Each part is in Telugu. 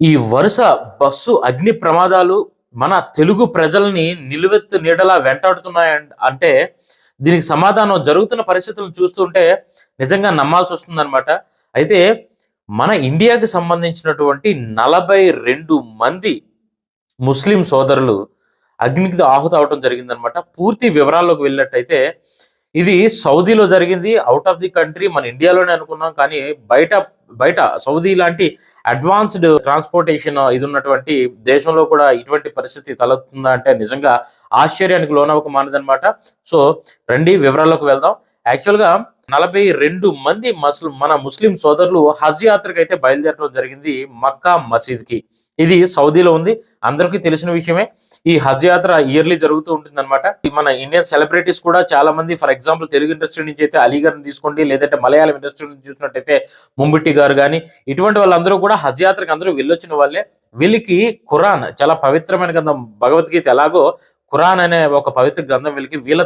ఈ వరుస బస్సు అగ్ని ప్రమాదాలు మన తెలుగు ప్రజల్ని నిలువెత్తు నీడలా వెంటాడుతున్నాయి అంటే దీనికి సమాధానం జరుగుతున్న పరిస్థితులను చూస్తుంటే నిజంగా నమ్మాల్సి వస్తుందన్నమాట. అయితే మన ఇండియాకి సంబంధించినటువంటి నలభై రెండు మంది ముస్లిం సోదరులు అగ్నికి ఆహుతి అవడం జరిగిందనమాట పూర్తి వివరాల్లోకి వెళ్ళినట్టయితే ఇది సౌదీలో జరిగింది అవుట్ ఆఫ్ ది కంట్రీ మన ఇండియాలోనే అనుకున్నాం కానీ బయట బయట సౌదీ లాంటి అడ్వాన్స్డ్ ట్రాన్స్పోర్టేషన్ ఇది ఉన్నటువంటి దేశంలో కూడా ఇటువంటి పరిస్థితి తలెత్తుందా అంటే నిజంగా ఆశ్చర్యానికి లోనవక మానదనమాట సో రండి వివరాల్లోకి వెళ్దాం. యాక్చువల్గా నలభై రెండు మంది మస్లిం మన ముస్లిం సోదరులు హజ్ యాత్రకు అయితే బయలుదేరడం జరిగింది మక్కా మసీద్కి. ఇది సౌదీలో ఉంది. అందరికీ తెలిసిన విషయమే. ఈ హజ్ యాత్ర ఇయర్లీ జరుగుతూ ఉంటుంది అనమాట మన ఇండియన్ సెలబ్రిటీస్ కూడా చాలా మంది ఫర్ ఎగ్జాంపుల్ తెలుగు ఇండస్ట్రీ నుంచి అయితే అలీగర్ని తీసుకోండి లేదంటే మలయాళం ఇండస్ట్రీ నుంచి చూసినట్టయితే ముంబిట్టి గారు కానీ ఇటువంటి వాళ్ళందరూ కూడా హజ్ యాత్రకు అందరూ వెళ్ళొచ్చిన వాళ్ళే. వీళ్ళకి ఖురాన్ చాలా పవిత్రమైన గ్రంథం భగవద్గీత ఎలాగో ఖురాన్ అనే ఒక పవిత్ర గ్రంథం వీళ్ళకి వీళ్ళ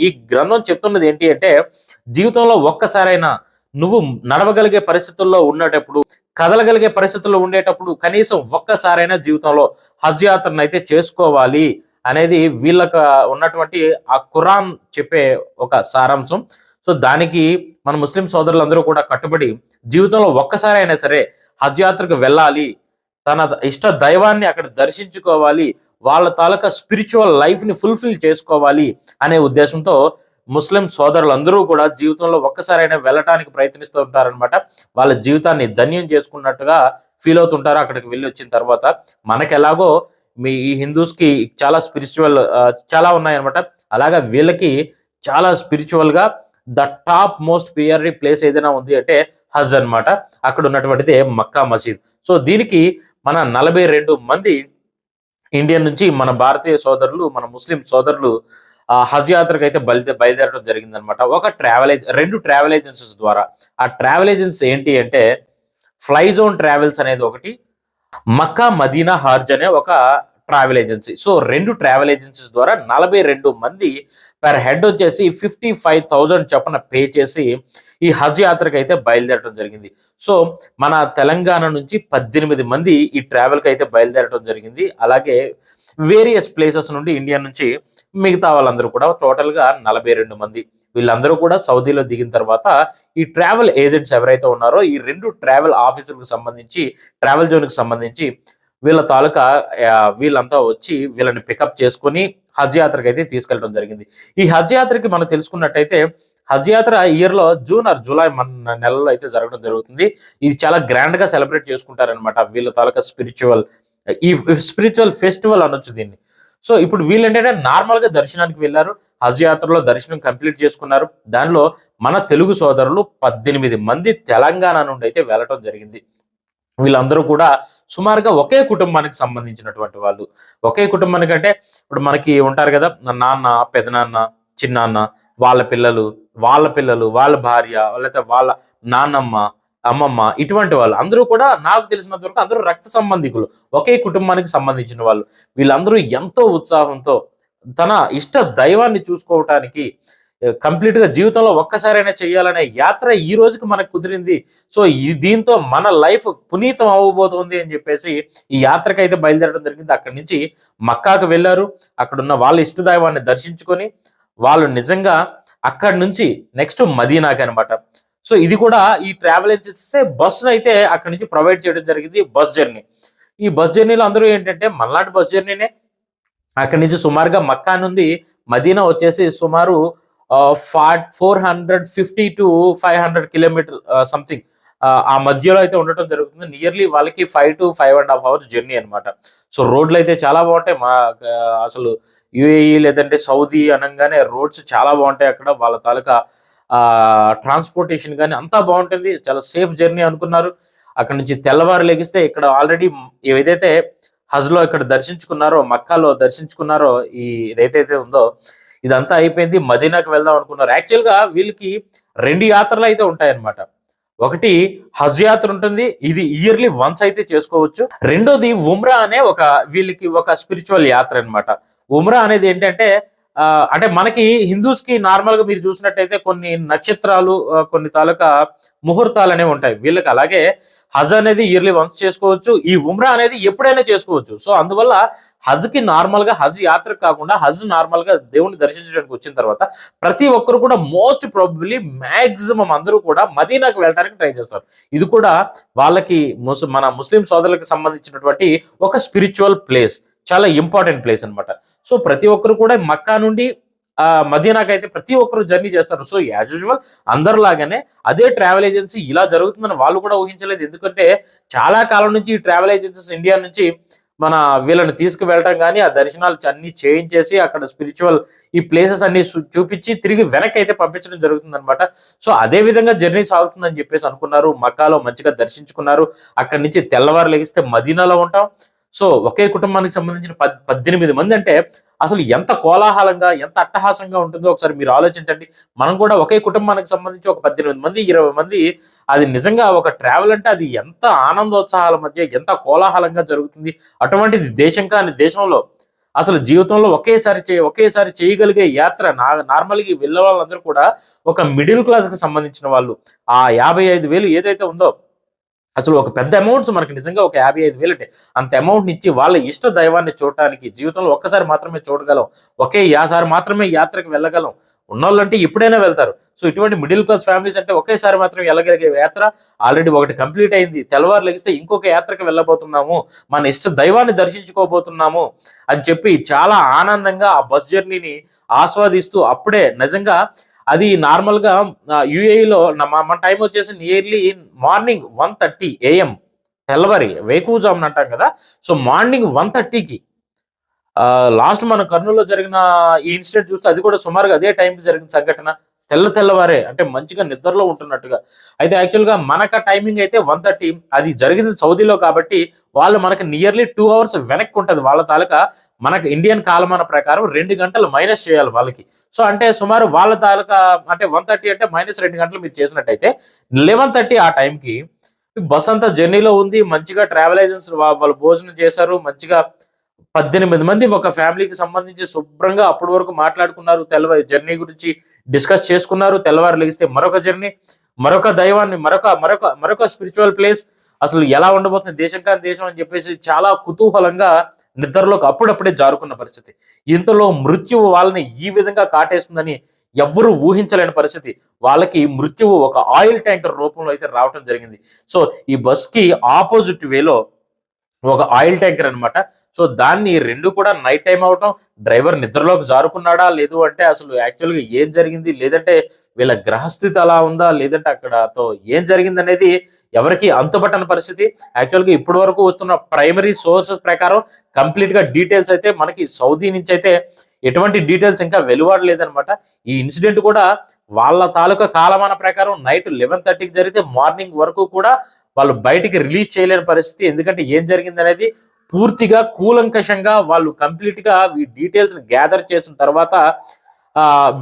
ఈ- గ్రంథం చెప్తున్నది ఏంటి అంటే జీవితంలో ఒక్కసారైనా నువ్వు నడవగలిగే పరిస్థితుల్లో ఉండేటప్పుడు కదలగలిగే పరిస్థితుల్లో ఉండేటప్పుడు కనీసం ఒక్కసారైనా జీవితంలో హజ్ యాత్రను అయితే చేసుకోవాలి అనేది వీళ్ళకు ఉన్నటువంటి ఆ ఖురాన్ చెప్పే ఒక సారాంశం. సో దానికి మన ముస్లిం సోదరులందరూ కూడా కట్టుబడి జీవితంలో ఒక్కసారైనా సరే హజ్ యాత్రకు వెళ్ళాలి తన ఇష్ట దైవాన్ని అక్కడ దర్శించుకోవాలి వాళ్ళ తాలూకా స్పిరిచువల్ లైఫ్ని ఫుల్ఫిల్ చేసుకోవాలి అనే ఉద్దేశంతో ముస్లిం సోదరులందరూ కూడా జీవితంలో ఒక్కసారైనా వెళ్ళటానికి ప్రయత్నిస్తూ ఉంటారనమాట వాళ్ళ జీవితాన్ని ధన్యం చేసుకున్నట్టుగా ఫీల్ అవుతుంటారు. అక్కడికి వెళ్ళి వచ్చిన తర్వాత మనకెలాగో ఎలాగో మీ ఈ హిందూస్కి చాలా స్పిరిచువల్ చాలా ఉన్నాయన్నమాట. అలాగా వీళ్ళకి చాలా స్పిరిచువల్గా the top most priority place ఏదైనా ఉంది అంటే హజ్ అన్నమాట. అక్కడ ఉన్నటువంటిది మక్కా మసీద్. సో దీనికి మన నలభై రెండు మంది ఇండియన్ నుంచి మన భారతీయ సోదరులు మన ముస్లిం సోదరులు ఆ హజ్ యాత్రకు అయితే బయలుదే బయలుదేరడం జరిగిందనమాట ఒక ట్రావెల్ రెండు ట్రావెల్ ఏజెన్సీస్ ద్వారా. ఆ ట్రావెల్ ఏజెన్సీ ఏంటి అంటే ఫ్లై జోన్ ట్రావెల్స్ అనేది ఒకటి మక్కా మదీనా హార్జ్ అనే ఒక ట్రావెల్ ఏజెన్సీ. సో రెండు ట్రావెల్ ఏజెన్సీస్ ద్వారా నలభై రెండు మంది పర్ హెడ్ వచ్చేసి ఫిఫ్టీ ఫైవ్ థౌజండ్ చొప్పున పే చేసి ఈ హజ్ యాత్రకు అయితే బయలుదేరడం జరిగింది. సో మన తెలంగాణ నుంచి పద్దెనిమిది మంది ఈ ట్రావెల్కి అయితే బయలుదేరడం జరిగింది. అలాగే వేరియస్ ప్లేసెస్ నుండి ఇండియా నుంచి మిగతా వాళ్ళందరూ కూడా టోటల్గా నలభై రెండు మంది. వీళ్ళందరూ కూడా సౌదీలో దిగిన తర్వాత ఈ ట్రావెల్ ఏజెంట్స్ ఎవరైతే ఉన్నారో ఈ రెండు ట్రావెల్ ఆఫీసులకు సంబంధించి ట్రావెల్ జోన్కి సంబంధించి వీళ్ళ తాలూకా వీళ్ళంతా వచ్చి వీళ్ళని పికప్ చేసుకొని హజ్ యాత్రకి అయితే తీసుకెళ్ళడం జరిగింది. ఈ హజ్ యాత్రకి మనం తెలుసుకున్నట్టయితే హజ్ యాత్ర ఇయర్లో జూన్ ఆర్ జూలై మన నెలలో అయితే జరగడం జరుగుతుంది. ఇది చాలా గ్రాండ్గా సెలబ్రేట్ చేసుకుంటారనమాట వీళ్ళ తాలూకా స్పిరిచువల్ ఈ స్పిరిచువల్ ఫెస్టివల్ అనొచ్చు దీన్ని. సో ఇప్పుడు వీళ్ళు ఏంటంటే నార్మల్గా దర్శనానికి వెళ్ళారు హజ్ యాత్రలో దర్శనం కంప్లీట్ చేసుకున్నారు. దానిలో మన తెలుగు సోదరులు పద్దెనిమిది మంది తెలంగాణ నుండి అయితే వెళ్ళటం జరిగింది. వీళ్ళందరూ కూడా సుమారుగా ఒకే కుటుంబానికి సంబంధించినటువంటి వాళ్ళు. ఒకే కుటుంబానికి అంటే ఇప్పుడు మనకి ఉంటారు కదా నాన్న పెదనాన్న చిన్నాన్న వాళ్ళ పిల్లలు వాళ్ళ పిల్లలు వాళ్ళ భార్య లేకపోతే వాళ్ళ నాన్నమ్మ అమ్మమ్మ ఇటువంటి వాళ్ళు. అందరూ కూడా నాకు తెలిసినంత వరకు అందరూ రక్త సంబంధికులు. ఒకే కుటుంబానికి సంబంధించిన వాళ్ళు. వీళ్ళందరూ ఎంతో ఉత్సాహంతో తన ఇష్ట దైవాన్ని చూసుకోవటానికి కంప్లీట్గా జీవితంలో ఒక్కసారైనా చేయాలనే యాత్ర ఈ రోజుకి మనకు కుదిరింది. సో ఈ దీంతో మన లైఫ్ పునీతం అవ్వబోతోంది అని చెప్పేసి ఈ యాత్రకు అయితే బయలుదేరడం జరిగింది. అక్కడి నుంచి మక్కాకు వెళ్ళారు. అక్కడ ఉన్న వాళ్ళ ఇష్టదైవాన్ని దర్శించుకొని వాళ్ళు నిజంగా అక్కడి నుంచి నెక్స్ట్ మదీనాకి అనమాట సో ఇది కూడా ఈ ట్రావెల్ ఏజెన్సీ బస్సును అయితే అక్కడి నుంచి ప్రొవైడ్ చేయడం జరిగింది బస్ జర్నీ. ఈ బస్ జర్నీలో అందరూ ఏంటంటే మనలాంటి బస్ జర్నీనే. అక్కడి నుంచి సుమారుగా మక్కా నుండి మదీనా వచ్చేసి సుమారు four hundred fifty to five hundred kilometer something ఆ మధ్యలో అయితే ఉండటం జరుగుతుంది. నియర్లీ వాళ్ళకి five to five and half hours journey అనమాట సో రోడ్లు అయితే చాలా బాగుంటాయి. మా అసలు యుఏఈ లేదంటే సౌదీ అనగానే రోడ్స్ చాలా బాగుంటాయి అక్కడ. వాళ్ళ తాలూకా ట్రాన్స్పోర్టేషన్ కానీ అంతా బాగుంటుంది. చాలా సేఫ్ జర్నీ అనుకున్నారు. అక్కడ నుంచి తెల్లవారు లెగిస్తే ఇక్కడ ఆల్రెడీ ఏదైతే హజ్లో ఇక్కడ దర్శించుకున్నారో మక్కాలో దర్శించుకున్నారో ఈ ఏదైతే అయితే ఉందో ఇదంతా అయిపోయింది మదీనాకి వెళ్దాం అనుకున్నారు. యాక్చువల్గా వీళ్ళకి రెండు యాత్రలు అయితే ఉంటాయన్నమాట. ఒకటి హజ్ యాత్ర ఉంటుంది. ఇది ఇయర్లీ వన్స్ అయితే చేసుకోవచ్చు. రెండోది ఉమ్రా అనే ఒక వీళ్ళకి ఒక స్పిరిచువల్ యాత్ర అన్నమాట. ఉమ్రా అనేది ఏంటంటే అంటే మనకి హిందూస్కి నార్మల్గా మీరు చూసినట్టయితే కొన్ని నక్షత్రాలు కొన్ని తాలూకా ముహూర్తాలు అనేవి ఉంటాయి. వీళ్ళకి అలాగే హజ్ అనేది ఇయర్లీ వన్స్ చేసుకోవచ్చు ఈ ఉమ్రా అనేది ఎప్పుడైనా చేసుకోవచ్చు. సో అందువల్ల హజ్కి నార్మల్గా హజ్ యాత్ర కాకుండా హజ్ నార్మల్గా దేవుని దర్శించడానికి వచ్చిన తర్వాత ప్రతి ఒక్కరు కూడా మోస్ట్ ప్రాబబ్లీ మ్యాక్సిమం అందరూ కూడా మదీనాకు వెళ్ళడానికి ట్రై చేస్తారు. ఇది కూడా వాళ్ళకి ముస్- మన ముస్లిం సోదరులకు సంబంధించినటువంటి ఒక స్పిరిచువల్ ప్లేస్ చాలా ఇంపార్టెంట్ ప్లేస్ అన్నమాట. సో ప్రతి ఒక్కరు కూడా మక్కా నుండి ఆ మదీనాకి అయితే ప్రతి ఒక్కరు జర్నీ చేస్తారు. సో యాజ్ యూజువల్ అందరిలాగానే అదే ట్రావెల్ ఏజెన్సీ ఇలా జరుగుతుందని వాళ్ళు కూడా ఊహించలేదు. ఎందుకంటే చాలా కాలం నుంచి ఈ ట్రావెల్ ఏజెన్సీస్ ఇండియా నుంచి మన వీళ్ళని తీసుకువెళ్ళటం కానీ ఆ దర్శనాలు అన్ని చేయించేసి అక్కడ స్పిరిచువల్ ఈ ప్లేసెస్ అన్ని చూ- చూపించి తిరిగి వెనక్కి అయితే పంపించడం జరుగుతుంది అనమాట సో అదే విధంగా జర్నీ సాగుతుందని చెప్పేసి అనుకున్నారు. మక్కాలో మంచిగా దర్శించుకున్నారు. అక్కడి నుంచి తెల్లవారు లెగిస్తే మదీనాలో ఉంటాం. సో ఒకే కుటుంబానికి సంబంధించిన పద్ పద్దెనిమిది మంది అంటే అసలు ఎంత కోలాహలంగా ఎంత అట్టహాసంగా ఉంటుందో ఒకసారి మీరు ఆలోచించండి. మనం కూడా ఒకే కుటుంబానికి సంబంధించి ఒక పద్దెనిమిది మంది ఇరవై మంది అది నిజంగా ఒక ట్రావెల్ అంటే అది ఎంత ఆనందోత్సాహాల మధ్య ఎంత కోలాహలంగా జరుగుతుంది. అటువంటిది దేశం కాని దేశంలో అసలు జీవితంలో ఒకేసారి చే ఒకేసారి చేయగలిగే యాత్ర నా నార్మల్గా వెళ్ళే వాళ్ళందరూ కూడా ఒక మిడిల్ క్లాస్కి సంబంధించిన వాళ్ళు. ఆ యాభై ఐదు వేలు ఏదైతే ఉందో అసలు ఒక పెద్ద అమౌంట్స్ మనకి నిజంగా ఒక యాభై ఐదు వేలు అంటే అంత అమౌంట్ ఇచ్చి వాళ్ళ ఇష్ట దైవాన్ని చూడటానికి జీవితంలో ఒక్కసారి మాత్రమే చూడగలం. ఒకే యాసారి మాత్రమే యాత్రకు వెళ్ళగలం. ఉన్నోళ్ళంటే ఇప్పుడైనా వెళ్తారు. సో ఇటువంటి మిడిల్ క్లాస్ ఫ్యామిలీస్ అంటే ఒకేసారి మాత్రం వెళ్ళగలిగే యాత్ర ఆల్రెడీ ఒకటి కంప్లీట్ అయింది. తెల్లవారు లెగిస్తే ఇంకొక యాత్రకు వెళ్ళబోతున్నాము. మన ఇష్ట దైవాన్ని దర్శించుకోబోతున్నాము అని చెప్పి చాలా ఆనందంగా ఆ బస్ జర్నీని ఆస్వాదిస్తూ అప్పుడే నిజంగా అది నార్మల్గా యుఏఈలో మన టైం వచ్చేసి nearly morning one thirty AM తెల్లవారి వేకువజామున అంటాం కదా. సో మార్నింగ్ వన్ థర్టీకి లాస్ట్ మన కర్నూలులో జరిగిన ఈ ఇన్సిడెంట్ చూస్తే అది కూడా సుమారుగా అదే టైంకి జరిగిన సంఘటన. తెల్ల తెల్లవారే అంటే మంచిగా నిద్రలో ఉంటున్నట్టుగా. అయితే యాక్చువల్గా మనక టైమింగ్ అయితే వన్ థర్టీ అది జరిగింది సౌదీలో కాబట్టి వాళ్ళు మనకి నియర్లీ టూ అవర్స్ వెనక్కి ఉంటుంది. వాళ్ళ తాలూకా మనకు ఇండియన్ కాలమాన ప్రకారం రెండు గంటలు మైనస్ చేయాలి వాళ్ళకి. సో అంటే సుమారు వాళ్ళ తాలూకా అంటే వన్ థర్టీ అంటే మైనస్ రెండు గంటలు మీరు చేసినట్టయితే లెవెన్ థర్టీ ఆ టైంకి బస్ అంతా జర్నీలో ఉంది మంచిగా ట్రావెల్ ఏజెన్స్ వాళ్ళు భోజనం చేశారు మంచిగా పద్దెనిమిది మంది ఒక ఫ్యామిలీకి సంబంధించి శుభ్రంగా అప్పటి వరకు మాట్లాడుకున్నారు తెల్లవారి. జర్నీ గురించి డిస్కస్ చేసుకున్నారు. తెల్లవారు లెగిస్తే మరొక జర్నీ మరొక దైవాన్ని మరొక మరొక మరొక స్పిరిచువల్ ప్లేస్ అసలు ఎలా ఉండబోతుంది? దేశం కానీ దేశం అని చెప్పేసి చాలా కుతూహలంగా నిద్రలోకి అప్పుడప్పుడే జారుకున్న పరిస్థితి. ఇంతలో మృత్యువు వాళ్ళని ఈ విధంగా కాటేస్తుందని ఎవ్వరూ ఊహించలేని పరిస్థితి. వాళ్ళకి మృత్యువు ఒక ఆయిల్ ట్యాంకర్ రూపంలో అయితే రావటం జరిగింది. సో ఈ బస్కి ఆపోజిట్ వేలో ఒక ఆయిల్ ట్యాంకర్ అన్నమాట. సో దాన్ని రెండు కూడా నైట్ టైం అవటం డ్రైవర్ నిద్రలోకి జారుకున్నాడా లేదు అంటే అసలు యాక్చువల్గా ఏం జరిగింది? లేదంటే వీళ్ళ గ్రహస్థితి అలా ఉందా? లేదంటే అక్కడతో ఏం జరిగింది అనేది ఎవరికి అంతుపట్టని పరిస్థితి. యాక్చువల్గా ఇప్పటి వరకు వస్తున్న ప్రైమరీ సోర్సెస్ ప్రకారం కంప్లీట్గా డీటెయిల్స్ అయితే మనకి సౌదీ నుంచి అయితే ఎటువంటి డీటెయిల్స్ ఇంకా వెలువడలేదనమాట ఈ ఇన్సిడెంట్ కూడా వాళ్ళ తాలూకా కాలమాన ప్రకారం నైట్ లెవెన్ థర్టీకి జరిగితే మార్నింగ్ వరకు కూడా వాళ్ళు బయటికి రిలీజ్ చేయలేని పరిస్థితి. ఎందుకంటే ఏం జరిగింది అనేది పూర్తిగా కూలంకషంగా వాళ్ళు కంప్లీట్గా ఈ డీటెయిల్స్ గ్యాదర్ చేసిన తర్వాత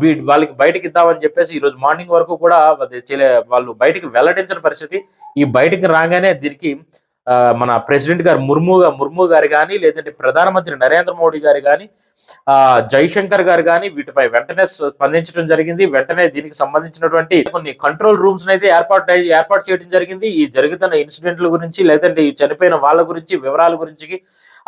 వీ- వాళ్ళకి బయటకి ఇద్దామని చెప్పేసి ఈ రోజు మార్నింగ్ వరకు కూడా వాళ్ళు బయటికి వెల్లడించిన పరిస్థితి. ఈ బయటికి రాగానే దీనికి మన ప్రెసిడెంట్ గారు ముర్ము ముర్ము గారు కానీ లేదంటే ప్రధానమంత్రి నరేంద్ర మోడీ గారు కానీ ఆ జైశంకర్ గారు కానీ వీటిపై వెంటనే స్పందించడం జరిగింది. వెంటనే దీనికి సంబంధించినటువంటి కొన్ని కంట్రోల్ రూమ్స్ అయితే ఏర్పాటు ఏర్పాటు చేయడం జరిగింది. ఈ జరుగుతున్న ఇన్సిడెంట్ల గురించి లేదంటే ఈ చనిపోయిన వాళ్ళ గురించి వివరాల గురించి.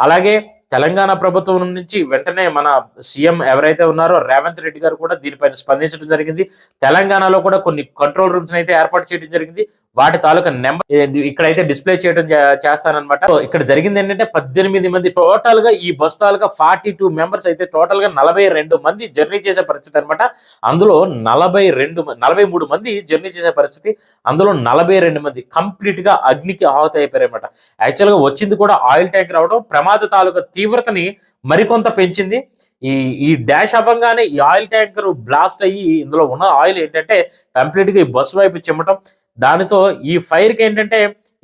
అలాగే తెలంగాణ ప్రభుత్వం నుంచి వెంటనే మన సీఎం ఎవరైతే ఉన్నారో రేవంత్ రెడ్డి గారు కూడా దీనిపైన స్పందించడం జరిగింది. తెలంగాణలో కూడా కొన్ని కంట్రోల్ రూమ్స్ అయితే ఏర్పాటు చేయడం జరిగింది. వాటి తాలూకా నెంబర్ ఇక్కడైతే డిస్ప్లే చేయడం చేస్తానమాట చేస్తానన్నమాట. ఇక్కడ జరిగింది ఏంటంటే పద్దెనిమిది మంది టోటల్గా ఈ బస్ తాలూకా ఫార్టీ టూ మెంబర్స్ అయితే టోటల్గా నలభై రెండు మంది జర్నీ చేసే పరిస్థితి అనమాట అందులో నలభై రెండు మంది నలభై మూడు మంది జర్నీ చేసే పరిస్థితి. అందులో నలభై రెండు మంది కంప్లీట్గా అగ్నికి ఆహుతి అయిపోయారన్నమాట. యాక్చువల్గా వచ్చింది కూడా ఆయిల్ ట్యాంక్ రావడం ప్రమాద తాలూకా తీవ్రతని మరికొంత పెంచింది. ఈ ఈ డాష్ అవ్వగానే ఈ ఆయిల్ ట్యాంకర్ బ్లాస్ట్ అయ్యి ఇందులో ఉన్న ఆయిల్ ఏంటంటే కంప్లీట్గా ఈ బస్సు వైపు చిమ్మటం. దానితో ఈ ఫైర్కి ఏంటంటే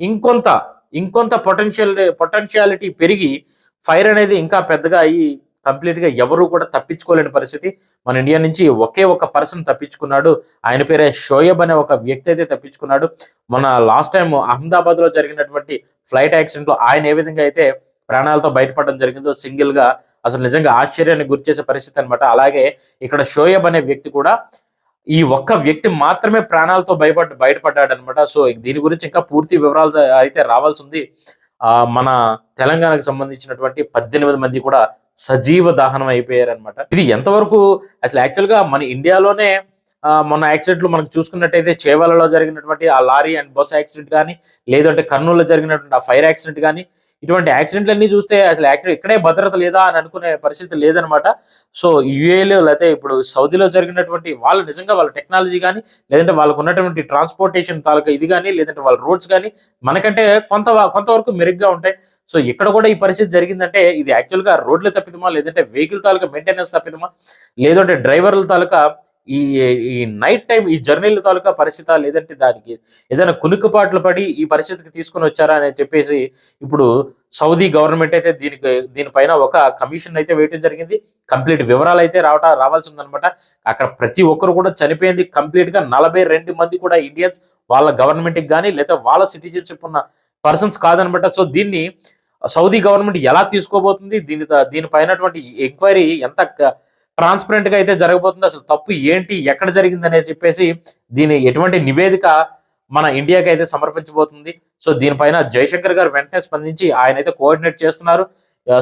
ఇంకొంత ఇంకొంత పొటెన్షియల్ పొటెన్షియాలిటీ పెరిగి ఫైర్ అనేది ఇంకా పెద్దగా అయ్యి కంప్లీట్గా ఎవరు కూడా తప్పించుకోలేని పరిస్థితి. మన ఇండియా నుంచి ఒకే ఒక పర్సన్ తప్పించుకున్నాడు. ఆయన పేరే షోయబ్ అనే ఒక వ్యక్తి అయితే తప్పించుకున్నాడు. మన లాస్ట్ టైం అహ్మదాబాద్లో జరిగినటువంటి ఫ్లైట్ యాక్సిడెంట్లో ఆయన ఏ విధంగా అయితే ప్రాణాలతో బయటపడడం జరిగిందో సింగిల్గా అసలు నిజంగా ఆశ్చర్యాన్ని గురిచేసే పరిస్థితి అనమాట అలాగే ఇక్కడ షోయబ్ అనే వ్యక్తి కూడా ఈ ఒక్క వ్యక్తి మాత్రమే ప్రాణాలతో భయపడ్డ బయటపడ్డాడు అనమాట సో దీని గురించి ఇంకా పూర్తి వివరాలు అయితే రావాల్సి ఉంది ఆ, మన తెలంగాణకు సంబంధించినటువంటి పద్దెనిమిది మంది కూడా సజీవ దహనం అయిపోయారు అనమాట ఇది ఎంతవరకు అసలు యాక్చువల్గా మన ఇండియాలోనే మన మొన్న యాక్సిడెంట్లు మనకు చూసుకున్నట్టయితే చేవలలో జరిగినటువంటి ఆ లారీ అండ్ బస్ యాక్సిడెంట్ కానీ లేదంటే కర్నూలులో జరిగినటువంటి ఆ ఫైర్ యాక్సిడెంట్ కానీ ఇటువంటి యాక్సిడెంట్లన్నీ చూస్తే అసలు యాక్సిడెంట్ ఇక్కడే భద్రత లేదా అని అనుకునే పరిస్థితి లేదనమాట సో యుఏలో లేకపోతే ఇప్పుడు సౌదీలో జరిగినటువంటి వాళ్ళు నిజంగా వాళ్ళ టెక్నాలజీ కానీ లేదంటే వాళ్ళకు ఉన్నటువంటి ట్రాన్స్పోర్టేషన్ తాలూకా ఇది కానీ లేదంటే వాళ్ళ రోడ్స్ కానీ మనకంటే కొంత కొంతవరకు మెరుగ్గా ఉంటాయి. సో ఇక్కడ కూడా ఈ పరిస్థితి జరిగిందంటే ఇది యాక్చువల్గా రోడ్ల తప్పిదమా లేదంటే వెహికల్ తాలూకా మెయింటెనెన్స్ తప్పిదమా లేదంటే డ్రైవర్ల తాలూకా ఈ ఈ నైట్ టైం ఈ జర్నీల తాలూకా పరిస్థితి లేదంటే దానికి ఏదైనా కునుకుపాట్లు పడి ఈ పరిస్థితికి తీసుకొని వచ్చారా అని చెప్పేసి ఇప్పుడు సౌదీ గవర్నమెంట్ అయితే దీనికి దీనిపైన ఒక కమిషన్ అయితే వేయటం జరిగింది. కంప్లీట్ వివరాలు అయితే రావట రావాల్సిందనమాట. అక్కడ ప్రతి ఒక్కరు కూడా చనిపోయింది. కంప్లీట్గా నలభై రెండు మంది కూడా ఇండియన్స్ వాళ్ళ గవర్నమెంట్కి కానీ లేదా వాళ్ళ సిటిజన్షిప్ ఉన్న పర్సన్స్ కాదనమాట. సో దీన్ని సౌదీ గవర్నమెంట్ ఎలా తీసుకోబోతుంది? దీని దీనిపైనటువంటి ఎంక్వైరీ ఎంత ట్రాన్స్పరెంట్గా అయితే జరగబోతుంది. అసలు తప్పు ఏంటి? ఎక్కడ జరిగింది అనేది చెప్పేసి దీని ఎటువంటి నివేదిక మన ఇండియాకి అయితే సమర్పించబోతుంది. సో దీనిపైన జయశంకర్ గారు వెంటనే స్పందించి ఆయన అయితే కోఆర్డినేట్ చేస్తున్నారు.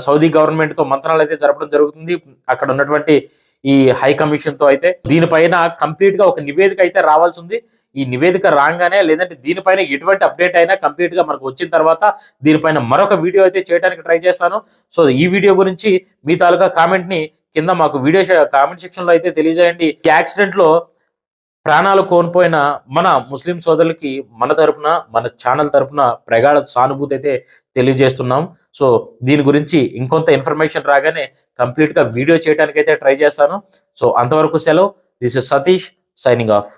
సౌదీ గవర్నమెంట్తో మంత్రాలు అయితే జరపడం జరుగుతుంది. అక్కడ ఉన్నటువంటి ఈ హై కమిషన్తో అయితే దీనిపైన కంప్లీట్గా ఒక నివేదిక అయితే రావాల్సి ఉంది. ఈ నివేదిక రాగానే లేదంటే దీనిపైన ఎటువంటి అప్డేట్ అయినా కంప్లీట్గా మనకు వచ్చిన తర్వాత దీనిపైన మరొక వీడియో అయితే చేయడానికి ట్రై చేస్తాను. సో ఈ వీడియో గురించి మీ తాలూకా కామెంట్ని కింద మాకు వీడియో కామెంట్ సెక్షన్లో అయితే తెలియజేయండి. ఈ యాక్సిడెంట్లో ప్రాణాలు కోల్పోయిన మన ముస్లిం సోదరులకి మన తరపున మన ఛానల్ తరపున ప్రగాఢ సానుభూతి అయితే తెలియజేస్తున్నాం. సో దీని గురించి ఇంకొంత ఇన్ఫర్మేషన్ రాగానే కంప్లీట్గా వీడియో చేయడానికి అయితే ట్రై చేస్తాను. సో అంతవరకు సెలవు. This is Satish signing off.